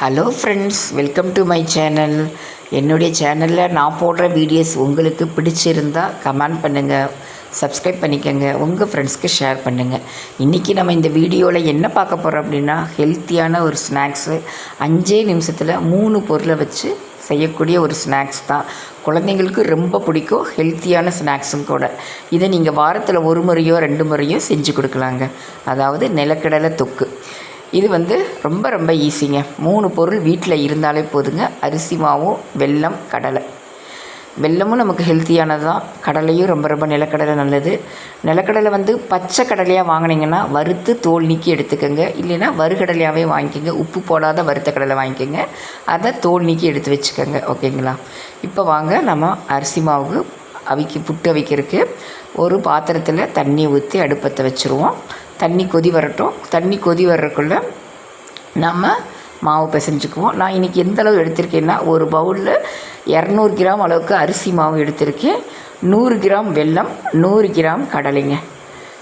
Hello friends welcome to my channel என்னுடைய சேனலில் நான் போடுற வீடியோஸ் உங்களுக்கு பிடிச்சிருந்தா கமெண்ட் பண்ணுங்கள் சப்ஸ்கிரைப் பண்ணிக்கோங்க உங்கள் ஃப்ரெண்ட்ஸ்க்கு ஷேர் பண்ணுங்கள் இன்றைக்கி நம்ம இந்த வீடியோவில் என்ன பார்க்க போகிறோம் அப்படின்னா ஹெல்த்தியான ஒரு ஸ்நாக்ஸு அஞ்சே நிமிஷத்தில் மூணு பொருளை வச்சு செய்யக்கூடிய ஒரு ஸ்நாக்ஸ் தான். குழந்தைங்களுக்கு ரொம்ப பிடிக்கும் ஹெல்த்தியான ஸ்நாக்ஸும் கூட. இதை நீங்கள் வாரத்தில் ஒரு முறையோ ரெண்டு முறையோ செஞ்சு கொடுக்கலாங்க. அதாவது நிலக்கடலை தொக்கு. இது வந்து ரொம்ப ரொம்ப ஈஸிங்க. மூணு பொருள் வீட்டில் இருந்தாலே போதுங்க. அரிசி மாவும் வெல்லம் கடலை. வெல்லமும் நமக்கு ஹெல்த்தியானது தான் கடலையும் ரொம்ப ரொம்ப நிலக்கடலை நல்லது. நிலக்கடலை வந்து பச்சை கடலையாக வாங்கினீங்கன்னா வறுத்து தோல் நீக்கி எடுத்துக்கோங்க. இல்லைன்னா வறுகடலையாகவே வாங்கிக்கோங்க. உப்பு போடாத வறுத்த கடலை வாங்கிக்கோங்க. அதை தோல் நீக்கி எடுத்து வச்சுக்கோங்க. ஓகேங்களா? இப்போ வாங்க நம்ம அரிசி மாவுக்கு அவிக்க புட்டு அவிக்கிறதுக்கு ஒரு பாத்திரத்தில் தண்ணி ஊற்றி அடுப்பத்தை வச்சுருவோம். தண்ணி கொதி வரட்டும். தண்ணி கொதி வர்றதுக்குள்ளே நம்ம மாவு பிசைஞ்சுக்குவோம். நான் இன்றைக்கி எந்த அளவு எடுத்திருக்கேன்னா ஒரு பவுலில் இரநூறு கிராம் அளவுக்கு அரிசி மாவு எடுத்திருக்கேன். நூறு கிராம் வெல்லம் நூறு கிராம் கடலைங்க.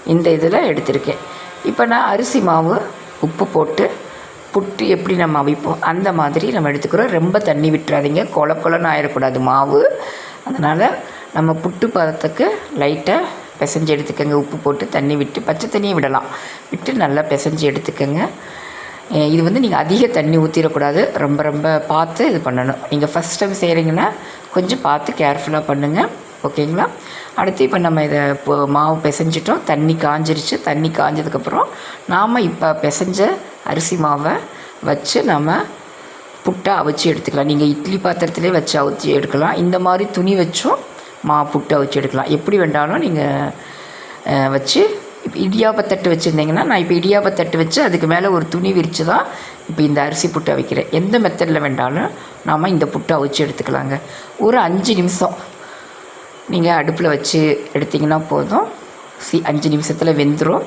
இந்த இதில் எடுத்திருக்கேன். இப்போ நான் அரிசி மாவு உப்பு போட்டு புட்டு எப்படி நம்ம அவிப்போம்? அந்த மாதிரி நம்ம எடுத்துக்கிறோம். ரொம்ப தண்ணி விட்டுறாதீங்க. கொல ஆயிடக்கூடாது மாவு. அதனால் நம்ம புட்டு பதத்துக்கு லைட்டாக பிசைஞ்சு எடுத்துக்கோங்க. உப்பு போட்டு தண்ணி விட்டு பச்சை தண்ணியை விடலாம். விட்டு நல்லா பிசைஞ்சு எடுத்துக்கோங்க. இது வந்து நீங்கள் அதிக தண்ணி ஊற்றிடக்கூடாது ரொம்ப ரொம்ப பார்த்து இது பண்ணணும். நீங்கள் ஃபஸ்ட் டைம் செய்கிறீங்கன்னா கொஞ்சம் பார்த்து கேர்ஃபுல்லாக பண்ணுங்கள் ஓகேங்களா? அடுத்து இப்போ நம்ம இதை மாவு பிசைஞ்சிட்டோம். தண்ணி காஞ்சிருச்சு. தண்ணி காஞ்சதுக்கப்புறம் நாம் இப்போ பிசைஞ்ச அரிசி மாவை வச்சு நம்ம புட்டை அவிச்சு எடுத்துக்கலாம். நீங்கள் இட்லி பாத்திரத்திலே வச்சு அவிச்சு எடுக்கலாம். இந்த மாதிரி துணி வச்சும் மா புட்டு அவிச்சு எடுக்கலாம். எப்படி வேண்டாலும் நீங்கள் வச்சு இப்போ இடியாப்பத்தட்டு வச்சுருந்தீங்கன்னா நான் இப்போ இடியாப்பத்தட்டு வச்சு அதுக்கு மேலே ஒரு துணி விரித்து தான் இப்போ இந்த அரிசி புட்டு வைக்கிறேன். எந்த மெத்தடில் வேண்டாலும் நாம் இந்த புட்டு அவிச்சு எடுத்துக்கலாங்க. ஒரு அஞ்சு நிமிஷம். நீங்கள் அடுப்பில் வச்சு எடுத்திங்கன்னா போதும். சி அஞ்சு நிமிஷத்தில் வெந்துடும்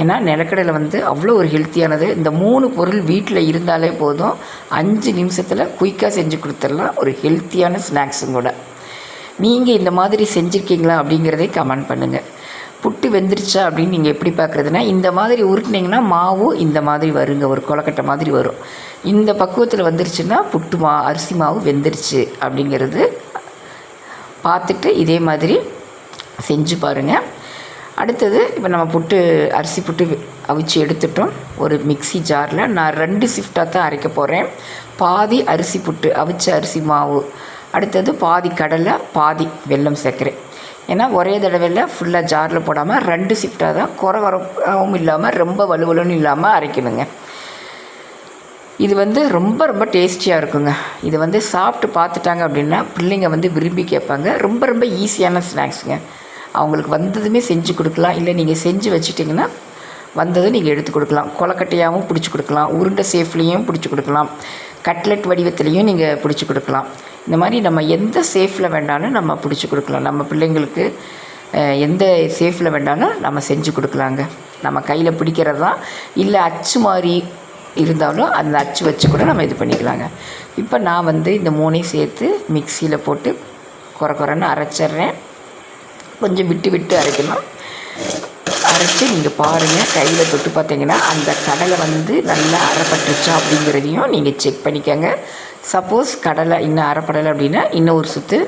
ஏன்னா நிலக்கடலை வந்து அவ்வளோ ஒரு ஹெல்த்தியானது இந்த மூணு பொருள் வீட்டில் இருந்தாலே போதும். அஞ்சு நிமிஷத்தில் குயிக்காக செஞ்சு கொடுத்துடலாம். ஒரு ஹெல்த்தியான ஸ்நாக்ஸும் கூட. நீங்கள் இந்த மாதிரி செஞ்சுருக்கீங்களா அப்படிங்கிறதே கமெண்ட் பண்ணுங்கள் புட்டு வெந்துருச்சா அப்படின்னு நீங்கள் எப்படி பார்க்குறதுனா இந்த மாதிரி உருட்டினீங்கன்னா மாவும் இந்த மாதிரி வருங்க ஒரு கொலக்கட்டை மாதிரி வரும். இந்த பக்குவத்தில் வந்துருச்சுன்னா புட்டு மா அரிசி மாவு வெந்துருச்சு அப்படிங்கிறது பார்த்துட்டு இதே மாதிரி செஞ்சு பாருங்கள் அடுத்தது இப்போ நம்ம புட்டு அரிசி புட்டு அவிச்சு எடுத்துட்டோம். ஒரு மிக்ஸி ஜாரில் நான் ரெண்டு ஷிஃப்டாக தான் அரைக்க போகிறேன் பாதி அரிசி புட்டு அவிச்ச அரிசி மாவு அடுத்தது பாதி கடலை பாதி வெல்லம் சர்க்கரை ஏன்னா ஒரே தடவையில் ஃபுல்லாக ஜாரில் போடாமல் ரெண்டு ஷிஃப்டாக தான் குறை வரவும் இல்லாமல் ரொம்ப வலுவலுன்னு இல்லாமல் அரைக்கணுங்க. இது வந்து ரொம்ப ரொம்ப டேஸ்டியாக இருக்குங்க. இது வந்து சாப்பிட்டு பார்த்துட்டாங்க அப்படின்னா பிள்ளைங்க வந்து விரும்பி கேட்பாங்க. ரொம்ப ரொம்ப ஈஸியான ஸ்நாக்ஸுங்க அவங்களுக்கு வந்ததுமே செஞ்சு கொடுக்கலாம். இல்லை நீங்கள் செஞ்சு வச்சிட்டிங்கன்னா வந்ததும் நீங்கள் எடுத்து கொடுக்கலாம். கொலக்கட்டையாகவும் பிடிச்சி கொடுக்கலாம். உருண்டை சேஃப்லேயும் பிடிச்சி கொடுக்கலாம். கட்லெட் வடிவத்துலேயும் நீங்கள் பிடிச்சி கொடுக்கலாம். இந்த மாதிரி நம்ம எந்த சேஃபில் வேண்டாலும் நம்ம பிடிச்சி கொடுக்கலாம். நம்ம பிள்ளைங்களுக்கு எந்த சேஃபில் வேண்டாலும் நம்ம செஞ்சு கொடுக்கலாங்க. நம்ம கையில் பிடிக்கிறது? தான் இல்லை அச்சு மாதிரி இருந்தாலும் அந்த அச்சு வச்சு கூட நம்ம இது பண்ணிக்கலாங்க. இப்போ நான் வந்து இந்த மூணையும் சேர்த்து மிக்சியில் போட்டு குறை குறைன்னு அரைச்சிட்றேன். கொஞ்சம் விட்டு விட்டு அரைக்கணும். அரைச்சி நீங்கள் பாருங்கள் கையில் தொட்டு பார்த்தீங்கன்னா அந்த கடலை வந்து நல்லா அரைப்பட்டுருச்சா அப்படிங்கிறதையும் நீங்கள் செக் பண்ணிக்கோங்க. சப்போஸ் கடலை இன்னும் அரைப்படலை அப்படின்னா இன்னும் ஒரு சுற்று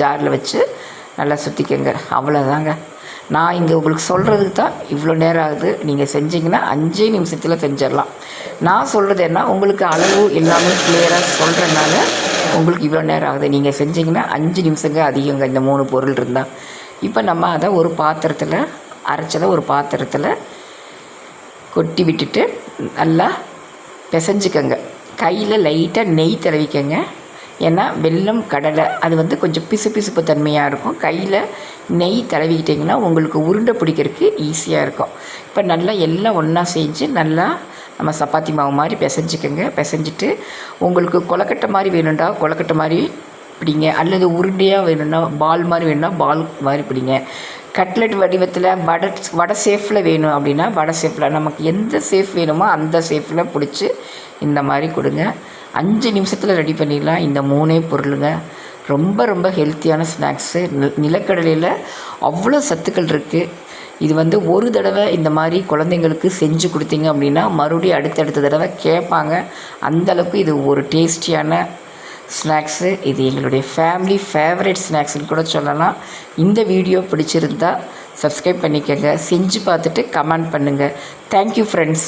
ஜாரில் வச்சு நல்லா சுற்றிக்கோங்க அவ்வளோதாங்க நான் இங்கே உங்களுக்கு சொல்கிறதுக்கு தான் இவ்வளோ நேரம் ஆகுது. நீங்கள் செஞ்சீங்கன்னா அஞ்சே நிமிஷத்தில் செஞ்சிடலாம். நான் சொல்கிறது என்ன? உங்களுக்கு அளவு எல்லாமே கிளியராக சொல்கிறனால உங்களுக்கு இவ்வளோ நேரம் ஆகுது. நீங்கள் செஞ்சீங்கன்னா அஞ்சு நிமிஷங்க அதிகங்க இந்த மூணு பொருள் இருந்தால் இப்போ நம்ம அதை ஒரு பாத்திரத்தில் அரைச்சதை ஒரு பாத்திரத்தில் கொட்டி விட்டுட்டு நல்லா பிசைஞ்சிக்கோங்க. கையில் லைட்டாக நெய் தடவிக்கங்க. ஏன்னா வெல்லம் கடலை அது வந்து கொஞ்சம் பிசு பிசுப்பு தன்மையாக இருக்கும். கையில் நெய் தடவிக்கிட்டிங்கன்னா உங்களுக்கு உருண்டை பிடிக்கிறதுக்கு ஈஸியாக இருக்கும். இப்போ நல்லா எல்லாம் ஒன்றா செஞ்சு நல்லா நம்ம சப்பாத்தி மாவு மாதிரி பிசைஞ்சிக்கோங்க. பிசைஞ்சிட்டு உங்களுக்கு கொலக்கட்டை மாதிரி வேணும்டா கொலக்கட்டை மாதிரி பிடிங்க. அல்லது உருண்டையாக வேணும்னா பால் மாதிரி வேணும்னா பால் மாதிரி பிடிங்க. கட்லெட் வடிவத்தில் வடை வடை சேஃபில் வேணும் அப்படின்னா வடை சேஃபில் நமக்கு எந்த சேஃப் வேணுமோ அந்த சேஃபில் பிடிச்சி இந்த மாதிரி கொடுங்க. அஞ்சு நிமிஷத்தில் ரெடி பண்ணிடலாம். இந்த மூணே பொருளுங்க. ரொம்ப ரொம்ப ஹெல்த்தியான ஸ்நாக்ஸு நிலக்கடலையில் அவ்வளோ சத்துக்கள் இருக்குது இது வந்து ஒரு தடவை இந்த மாதிரி குழந்தைங்களுக்கு செஞ்சு கொடுத்தீங்க அப்படின்னா மறுபடியும் அடுத்தடுத்த தடவை கேட்பாங்க. அந்தளவுக்கு இது ஒரு டேஸ்டியான ஸ்நாக்ஸு. இது எங்களுடைய ஃபேமிலி ஃபேவரட் ஸ்நாக்ஸ்னு கூட சொல்லலாம். இந்த வீடியோ பிடிச்சிருந்தா சப்ஸ்கிரைப் பண்ணிக்கோங்க. செஞ்சு பார்த்துட்டு கமெண்ட் பண்ணுங்கள் தேங்க்யூ ஃப்ரெண்ட்ஸ்